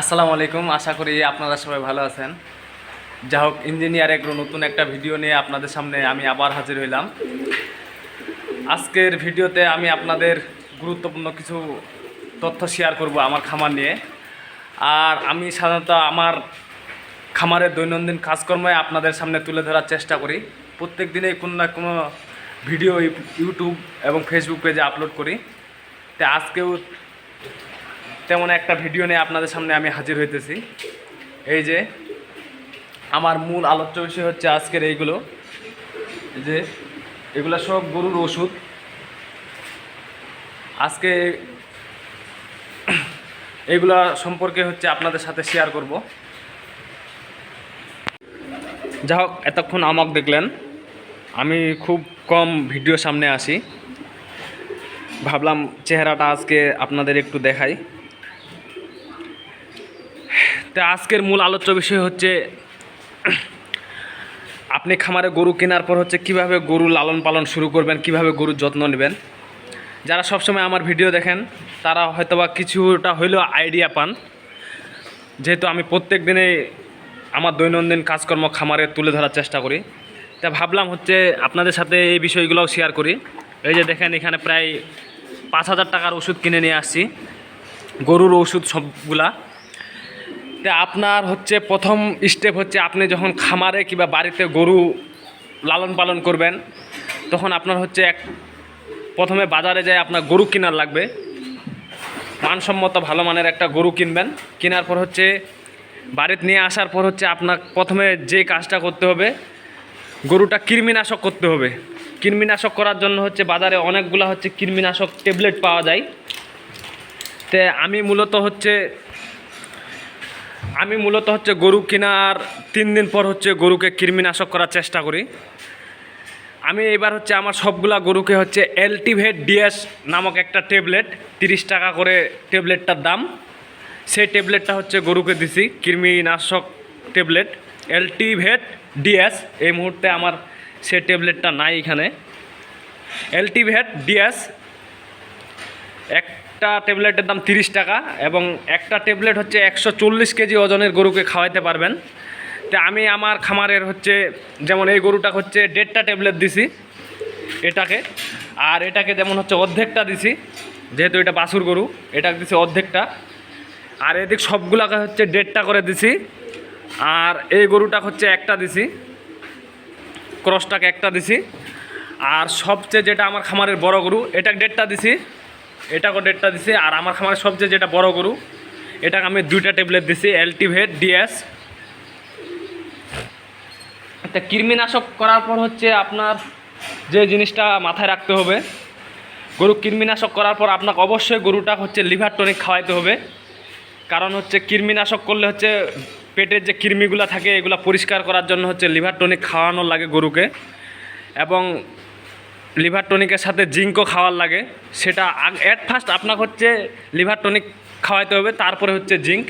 আসসালামু আলাইকুম, আশা করি আপনারা সবাই ভালো আছেন। যা হোক ইঞ্জিনিয়ার এগ্রো নতুন একটা ভিডিও নিয়ে আপনাদের সামনে আমি আবার হাজির হইলাম। আজকের ভিডিওতে আমি আপনাদের গুরুত্বপূর্ণ কিছু তথ্য শেয়ার করব আমার খামার নিয়ে। আর আমি সাধারণত আমার খামারের দৈনন্দিন কাজকর্মে আপনাদের সামনে তুলে ধরার চেষ্টা করি। প্রত্যেক দিনেই কোনো না কোনো ভিডিও ইউটিউব এবং ফেসবুক পেজে আপলোড করি। তো আজকেও তেমন একটা ভিডিও নিয়ে আপনাদের সামনে আমি হাজির হইতেছি। এই যে, আমার মূল আলোচ্য বিষয় হচ্ছে আজকের এইগুলো। যে, এগুলো সব গরুর ওষুধ। আজকে এগুলা সম্পর্কে হচ্ছে আপনাদের সাথে শেয়ার করব। যা হোক, এতক্ষণ আমাক দেখলেন। আমি খুব কম ভিডিও সামনে আসি। ভাবলাম চেহারাটা আজকে আপনাদের একটু দেখাই। তো আজকের মূল আলোচ্য বিষয় হচ্ছে, আপনি খামারে গরু কেনার পর হচ্ছে কীভাবে গরু লালন পালন শুরু করবেন, কীভাবে গরুর যত্ন নেবেন। যারা সবসময় আমার ভিডিও দেখেন, তারা হয়তোবা কিছুটা হইলেও আইডিয়া পান। যেহেতু আমি প্রত্যেক দিনে আমার দৈনন্দিন কাজকর্ম খামারে তুলে ধরার চেষ্টা করি। তা ভাবলাম হচ্ছে আপনাদের সাথে এই বিষয়গুলোও শেয়ার করি। এই যে দেখেন, এখানে প্রায় পাঁচ হাজার টাকার ওষুধ কিনে নিয়ে আসছি। গরুর ওষুধ সবগুলা। তা আপনার হচ্ছে প্রথম স্টেপ হচ্ছে আপনি যখন খামারে কিংবা বাড়িতে গরু লালন পালন করবেন, তখন আপনার হচ্ছে এক, প্রথমে বাজারে যায় আপনার গরু কেনার লাগবে। মানসম্মত ভালো মানের একটা গরু কিনবেন। কেনার পর হচ্ছে বাড়িতে নিয়ে আসার পর হচ্ছে আপনার প্রথমে যে কাজটা করতে হবে, গরুটা কৃমিনাশক করতে হবে। কৃমিনাশক করার জন্য হচ্ছে বাজারে অনেকগুলা হচ্ছে কৃমিনাশক ট্যাবলেট পাওয়া যায়। তে আমি মূলত হচ্ছে আমি মূলত হচ্ছে গরু কেনার তিন দিন পর হচ্ছে গরুকে কৃমিনাশক করার চেষ্টা করি। আমি এবার হচ্ছে আমার সবগুলা গরুকে হচ্ছে এলটিভেট ডিএস নামক একটা ট্যাবলেট তিরিশ টাকা করে ট্যাবলেটটার দাম। সেই ট্যাবলেটটা হচ্ছে গরুকে দিছি, কৃমিনাশক ট্যাবলেট এলটিভেট ডিএস এই মুহূর্তে আমার সে ট্যাবলেটটা নাই এখানে। এলটিভেট ডিএস একটা ট্যাবলেটের দাম তিরিশ টাকা এবং একটা ট্যাবলেট হচ্ছে একশো চল্লিশ কেজি ওজনের গরুকে খাওয়াইতে পারবেন। তা আমি আমার খামারের হচ্ছে যেমন এই গরুটা হচ্ছে দেড়টা ট্যাবলেট দিছি এটাকে, আর এটাকে যেমন হচ্ছে অর্ধেকটা দিছি, যেহেতু এটা বাছুর গরু, এটাকে দিছি অর্ধেকটা। আর এদিক সবগুলাকে হচ্ছে দেড়টা করে দিছি, আর এই গরুটা হচ্ছে একটা দিছি, ক্রসটাকে একটা দিছি। আর সবচেয়ে যেটা আমার খামারের বড় গরু এটা দেড়টা দিছি। এটাকেও ডেটটা দিছি, আর আমার খামারের সবচেয়ে যেটা বড় গরু, এটাকে আমি দুইটা ট্যাবলেট দিছি অ্যালটিভেট ডিএস তা কৃমিনাশক করার পর হচ্ছে আপনার যে জিনিসটা মাথায় রাখতে হবে, গরু কৃমিনাশক করার পর আপনাকে অবশ্যই গরুটা হচ্ছে লিভার টনিক খাওয়াইতে হবে। কারণ হচ্ছে কৃমিনাশক করলে হচ্ছে পেটের যে কৃমিগুলো থাকে, এগুলো পরিষ্কার করার জন্য হচ্ছে লিভার টনিক খাওয়ানো লাগে গরুকে। এবং লিভার টনিকের সাথে জিঙ্কও খাওয়ার লাগে। সেটা অ্যাট ফার্স্ট আপনাকে হচ্ছে লিভার টনিক খাওয়াইতে হবে, তারপরে হচ্ছে জিঙ্ক।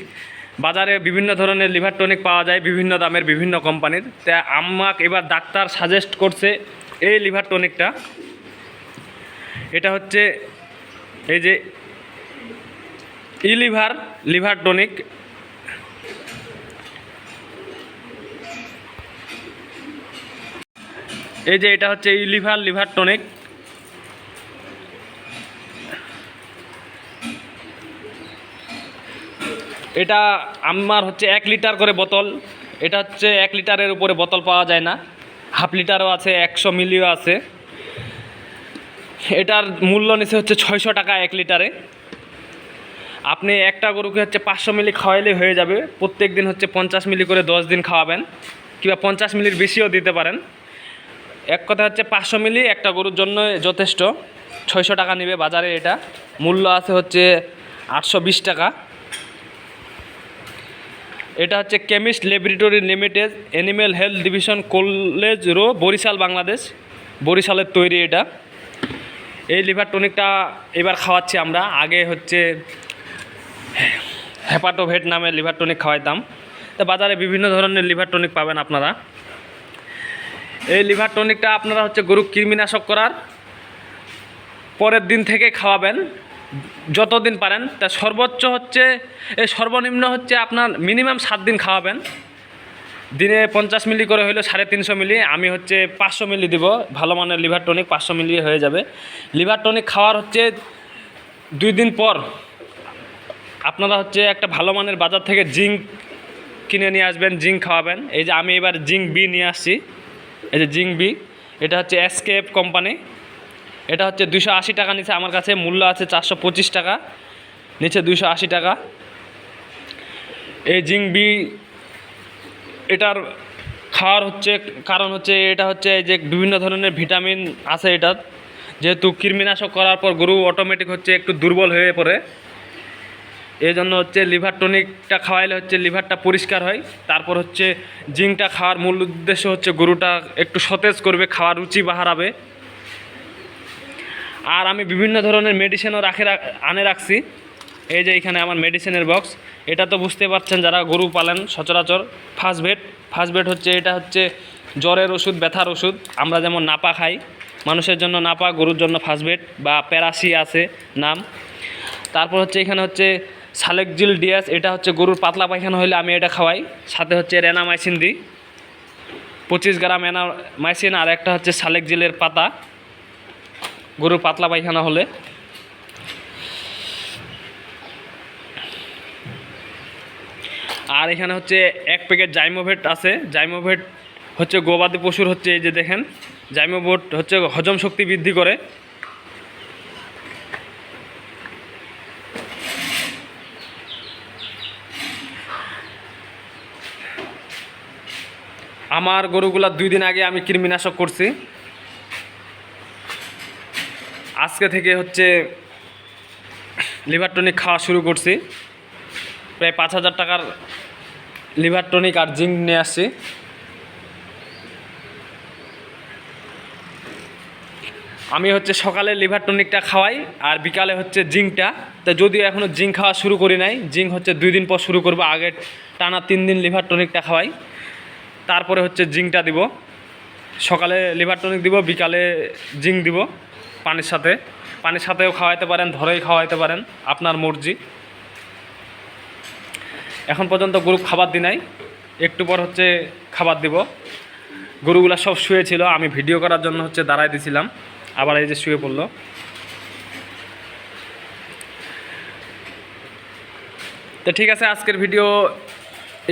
বাজারে বিভিন্ন ধরনের লিভার টনিক পাওয়া যায়, বিভিন্ন দামের বিভিন্ন কোম্পানির। তা আমাকে এবার ডাক্তার সাজেস্ট করছে এই লিভার টনিকটা। এটা হচ্ছে এই যে ইলিভার লিভার টনিক। এই যে এটা হচ্ছে ইলিভার লিভার টনিক। এটা আমার হচ্ছে এক লিটার করে বোতল। এটা হচ্ছে এক লিটারের উপরে বোতল পাওয়া যায় না। হাফ লিটারও আছে, একশো মিলিও আছে। এটার মূল্য নিচে হচ্ছে ছয়শো টাকা এক লিটারে। আপনি একটা গরুকে হচ্ছে পাঁচশো মিলি খাওয়াইলে হয়ে যাবে। প্রত্যেক দিন হচ্ছে পঞ্চাশ মিলি করে দশ দিন খাওয়াবেন। কিংবা পঞ্চাশ মিলির বেশিও দিতে পারেন। এক কথা হচ্ছে পাঁচশো মিলি একটা গরুর জন্য যথেষ্ট। ছয়শো টাকা নেবে বাজারে এটা। মূল্য আছে হচ্ছে আটশো বিশ টাকা। এটা হচ্ছে chemist laboratory limited animal health division college row, Barisal, Bangladesh. বরিশালের তৈরি এটা। এই লিভার টনিকটা এবার খাওয়াচ্ছি আমরা। আগে হচ্ছে হ্যাপাটোভেট নামে লিভার টনিক খাওয়াইতাম। তো বাজারে বিভিন্ন ধরনের লিভার টনিক পাবেন আপনারা। এই লিভার টনিকটা আপনারা হচ্ছে গরু কৃমিনাশক করার পরের দিন থেকে খাওয়াবেন, যতদিন পারেন। তা সর্বোচ্চ হচ্ছে, এই সর্বনিম্ন হচ্ছে আপনার মিনিমাম সাত দিন খাওয়াবেন। দিনে পঞ্চাশ মিলি করে হইল সাড়ে তিনশো মিলি, আমি হচ্ছে পাঁচশো মিলি দিব। ভালো মানের লিভার টনিক পাঁচশো মিলি হয়ে যাবে। লিভার টনিক খাওয়ার হচ্ছে দুই দিন পর আপনারা হচ্ছে একটা ভালো মানের বাজার থেকে জিঙ্ক কিনে নিয়ে আসবেন, জিঙ্ক খাওয়াবেন। এই যে আমি এবার জিঙ্ক বি নিয়ে আসছি। এই যে জিঙ্ক বি এটা হচ্ছে এসকেএফ কোম্পানি এটা হচ্ছে দুশো আশি টাকা নিচে আমার কাছে, মূল্য আছে চারশো পঁচিশ টাকা, নিচে দুশো আশি টাকা। এই জিঙ্ক বি এটার খাওয়ার হচ্ছে, কারণ হচ্ছে এটা হচ্ছে এই যে বিভিন্ন ধরনের ভিটামিন আছে এটা যেহেতু কৃমিনাশক করার পর গরু অটোমেটিক হচ্ছে একটু দুর্বল হয়ে পড়ে। এই জন্য হচ্ছে লিভার টনিকটা খাওয়াইলে হচ্ছে লিভারটা পরিষ্কার হয়। তারপর হচ্ছে জিঙ্কটা খাওয়ার মূল উদ্দেশ্য হচ্ছে গরুটা একটু সতেজ করবে, খাওয়ার রুচি বাহারাবে আর আমি বিভিন্ন ধরনের মেডিসিনও রাখে আনে রাখছি। এই যে এখানে আমার মেডিসিনের বক্স এটা তো বুঝতে পারছেন যারা গরু পালেন, সচরাচর ফার্স্ট বেড ফার্স্ট বেড হচ্ছে, এটা হচ্ছে জ্বরের ওষুধ, ব্যথার ওষুধ। আমরা যেমন নাপা খাই, মানুষের জন্য নাপা, গরুর জন্য ফার্স্ট বেড বা প্যারাসি আছে নাম। তারপর হচ্ছে এখানে হচ্ছে সালেকজিল ডিয়াস, এটা হচ্ছে গরুর পাতলা পায়খানা হলে আমি এটা খাওয়াই। সাথে হচ্ছে রেনামাইসিন দিই। পঁচিশ গ্রাম এনামাইসিন আর একটা হচ্ছে সালেকজিলের পাতা। গরুর পাতলা পায়খানা হলে। আর এখানে হচ্ছে এক প্যাকেট জাইমোভেট আছে। জাইমোভেট হচ্ছে গবাদি পশুর হচ্ছে এই যে দেখেন, জাইমোভেট হচ্ছে হজম শক্তি বৃদ্ধি করে। আমার গরুগুলা দুই দিন আগে আমি কৃমিনাশক করছি। আজকে থেকে হচ্ছে লিভার টনিক খাওয়া শুরু করছি। প্রায় পাঁচ হাজার টাকার লিভার টনিক আর জিঙ্ক নিয়ে আসছি। আমি হচ্ছে সকালে লিভার টনিকটা খাওয়াই আর বিকালে হচ্ছে জিঙ্কটা। তো যদিও এখনও জিঙ্ক খাওয়া শুরু করি নাই, জিঙ্ক হচ্ছে দুই দিন পর শুরু করব আগে টানা তিন দিন লিভার টনিকটা খাওয়াই। তারপরে হচ্ছে জিঙ্কটা দিব। সকালে লিভার টনিক দিব, বিকালে জিঙ্ক দিব পানির সাথে। পানির সাথেও খাওয়াইতে পারেন, ধরেই খাওয়াইতে পারেন, আপনার মর্জি। এখন পর্যন্ত গরু খাবার দি নাই, একটু পর হচ্ছে খাবার দিব। গরুগুলা সব শুয়েছিল আমি ভিডিও করার জন্য হচ্ছে দাঁড়াই দিছিলাম, আবার এই যে শুয়ে পড়ল। তো ঠিক আছে, আজকের ভিডিও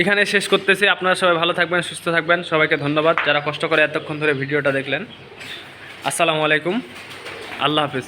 এখানে শেষ করতেছি। আপনারা সবাই ভালো থাকবেন, সুস্থ থাকবেন। সবাইকে ধন্যবাদ। যারা কষ্ট করে এতক্ষণ ধরে ভিডিওটা দেখলেন। আসসালামু আলাইকুম। আল্লাহ হাফিজ।